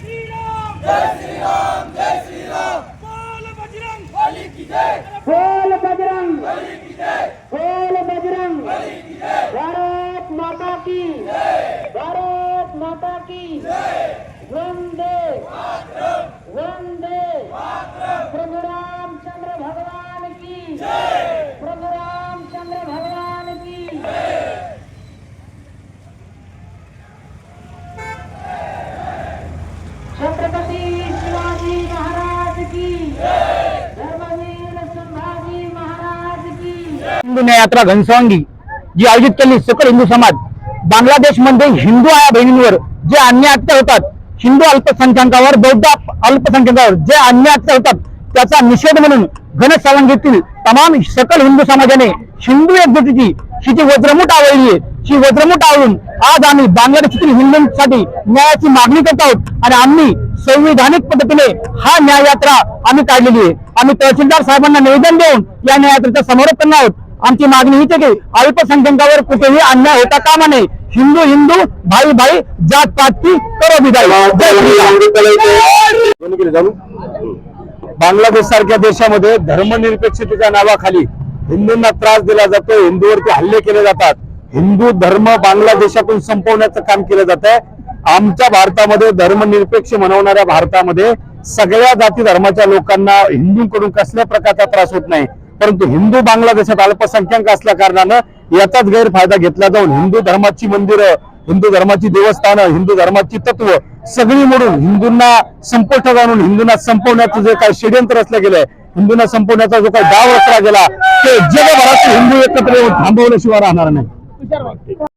श्रीराम जय श्रीराम जय श्रीराम बोल बजरंग बली की जय बोल बजरंग बली की जय बोल बजरंग बली की जय हिंदू न्यायात्रा घनसावंगी जी आयोजित केली सकल हिंदू समाज. बांगलादेशमध्ये हिंदू आया बहिणींवर जे अन्याय हत्या होतात हिंदू अल्पसंख्याकावर बौद्ध अल्पसंख्याकावर जे अन्याय हत्या होतात त्याचा निषेध म्हणून घनसावंगीतील तमाम सकल हिंदू समाजाने हिंदू एकजुटीची ही जी वज्रमूठ आवळली आहे. ही वज्रमूठ आवळून आज आम्ही बांगलादेशातील हिंदूंसाठी न्यायाची मागणी करत आहोत आणि आम्ही संविधानिक पद्धतीने हा न्याय यात्रा आम्ही काढलेली आहे. आम्ही तहसीलदार साहेबांना निवेदन देऊन या न्याययात्रेचा समारोप करणार आहोत. आमची मागणी हीच आहे की अल्पसंख्याकावर कुठेही अन्याय होता कामा नये. हिंदू हिंदू भाई भाई जात पात की करो विदाई. बांगलादेश सारख्या देशामध्ये धर्मनिरपेक्षतेच्या नावाखाली हिंदूंना त्रास दिला जातो हिंदूवरती हल्ले केले जातात. हिंदू धर्म बांगलादेशातून संपवण्याचं काम केलं जात आहे आमच्या भारतामध्ये धर्मनिरपेक्ष म्हणवणाऱ्या भारतामध्ये सगळ्या जाती धर्माच्या लोकांना हिंदूंकडून कसल्या प्रकारचा त्रास होत नाही. परंतु हिंदू बांगलादेशात अल्पसंख्याक असल्या कारणानं याचाच गैरफायदा घेतला जाऊन हिंदू धर्माची मंदिरं हिंदू धर्माची देवस्थानं हिंदू धर्माची तत्व सगळी मोडून हिंदूंना संपुष्ट जाणून हिंदूंना संपवण्याचं जे काही षडयंत्र असलं गेलंय हिंदूंना संपवण्याचा जो काही डाव रचला गेला ते जगभरातील हिंदू एकत्र येऊन थांबवल्याशिवाय राहणार नाही.